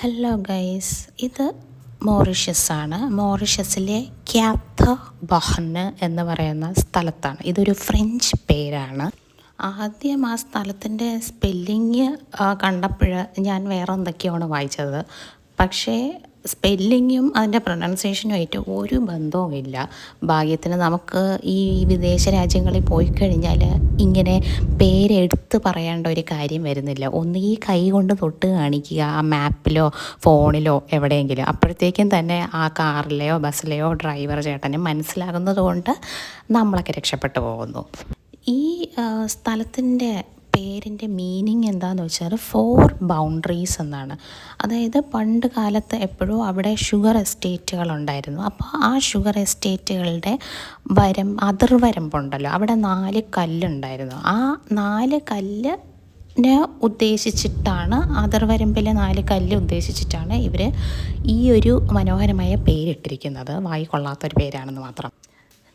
Hello guys ഇത് Mauritius ആണ് മോറിഷ്യസിലെ ക്യാത്ത ബഹന് എന്ന് പറയുന്ന സ്ഥലത്താണ്. ഇതൊരു ഫ്രഞ്ച് പേരാണ്. ആദ്യം ആ സ്ഥലത്തിന്റെ സ്പെല്ലിങ് കണ്ടപ്പോൾ ഞാൻ വേറെ എന്തൊക്കെയാണ് വായിച്ചത്. പക്ഷേ സ്പെല്ലിങ്ങും അതിന്റെ പ്രൊനൗൺസിയേഷനുമായിട്ട് ഒരു ബന്ധവുമില്ല. ഭാഗ്യത്തിന് നമുക്ക് ഈ വിദേശ രാജ്യങ്ങളിൽ പോയി കഴിഞ്ഞാൽ ഇങ്ങനെ പേരെടുത്ത് പറയേണ്ട ഒരു കാര്യം വരുന്നില്ല. ഒന്ന് ഈ കൈ കൊണ്ട് തൊട്ട് കാണിക്കുക ആ മാപ്പിലോ ഫോണിലോ എവിടെയെങ്കിലും. അപ്പോഴത്തേക്കും തന്നെ ആ കാറിലെയോ ബസ്സിലെയോ ഡ്രൈവർ ചേട്ടന് മനസ്സിലാകുന്നതുകൊണ്ട് നമ്മളൊക്കെ രക്ഷപ്പെട്ടു പോകുന്നു. ഈ സ്ഥലത്തിന്റെ പേരിന്റെ മീനിങ് എന്താണെന്ന് വെച്ചാൽ ഫോർ ബൗണ്ടറീസ് എന്നാണ്. അതായത് പണ്ട് കാലത്ത് എപ്പോഴും അവിടെ ഷുഗർ എസ്റ്റേറ്റുകൾ ഉണ്ടായിരുന്നു. അപ്പോൾ ആ ഷുഗർ എസ്റ്റേറ്റുകളുടെ വരം അതിർവരമ്പുണ്ടല്ലോ. അവിടെ നാല് കല്ലുണ്ടായിരുന്നു. ആ നാല് കല്ല് ഉദ്ദേശിച്ചിട്ടാണ് അതിർവരമ്പിലെ നാല് കല്ല് ഉദ്ദേശിച്ചിട്ടാണ് ഇവർ ഈ ഒരു മനോഹരമായ പേരിട്ടിരിക്കുന്നത്. വായിക്കൊള്ളാത്തൊരു പേരാണെന്ന് മാത്രം.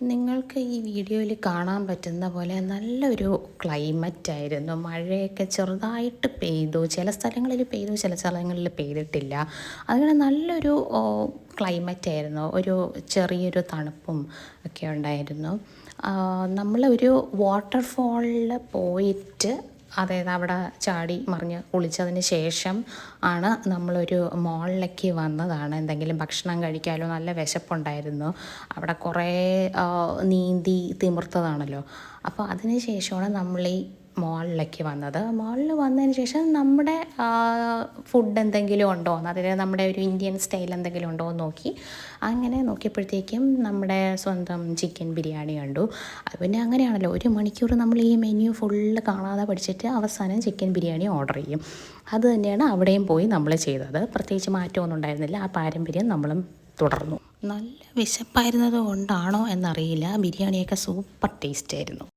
നിങ്ങൾക്ക് ഈ വീഡിയോയിൽ കാണാൻ പറ്റുന്ന പോലെ നല്ലൊരു ക്ലൈമറ്റ് ആയിരുന്നു. മഴയൊക്കെ ചെറുതായിട്ട് പെയ്തു. ചില സ്ഥലങ്ങളിൽ പെയ്തു ചില സ്ഥലങ്ങളിൽ പെയ്തിട്ടില്ല. അങ്ങനെ നല്ലൊരു ക്ലൈമറ്റ് ആയിരുന്നു. ഒരു ചെറിയൊരു തണുപ്പും ഒക്കെ ഉണ്ടായിരുന്നു. നമ്മളൊരു വാട്ടർഫോളിൽ പോയിട്ട് അതായത് അവിടെ ചാടി മറിഞ്ഞ് കുളിച്ചതിന് ശേഷം ആണ് നമ്മളൊരു മോളിലേക്ക് വന്നതാണ്. എന്തെങ്കിലും ഭക്ഷണം കഴിക്കാമല്ലോ നല്ല വിശപ്പുണ്ടായിരുന്നു. അവിടെ കുറേ നീന്തി തിമിർത്തതാണല്ലോ. അപ്പോൾ അതിന് ശേഷമാണ് നമ്മൾ ഈ മോളിലേക്ക് വന്നത്. മോളിൽ വന്നതിന് ശേഷം നമ്മുടെ ഫുഡ് എന്തെങ്കിലും ഉണ്ടോ? അതായത് നമ്മുടെ ഒരു ഇന്ത്യൻ സ്റ്റൈൽ എന്തെങ്കിലും ഉണ്ടോ എന്ന് നോക്കി. അങ്ങനെ നോക്കിയപ്പോഴത്തേക്കും നമ്മുടെ സ്വന്തം ചിക്കൻ ബിരിയാണി കണ്ടു. പിന്നെ അങ്ങനെയാണല്ലോ ഒരു മണിക്കൂർ നമ്മൾ ഈ മെനു ഫുള്ള് കാണാതെ പഠിച്ചിട്ട് അവസാനം ചിക്കൻ ബിരിയാണി ഓർഡർ ചെയ്യും. അത് തന്നെയാണ് അവിടെയും പോയി നമ്മൾ ചെയ്തത്. പ്രത്യേകിച്ച് മാറ്റമൊന്നും ഉണ്ടായിരുന്നില്ല. ആ പാരമ്പര്യം നമ്മളും തുടർന്നു. നല്ല വിശപ്പായിരുന്നത് കൊണ്ടാണോ എന്നറിയില്ല. ബിരിയാണിയൊക്കെ സൂപ്പർ ടേസ്റ്റ് ആയിരുന്നു.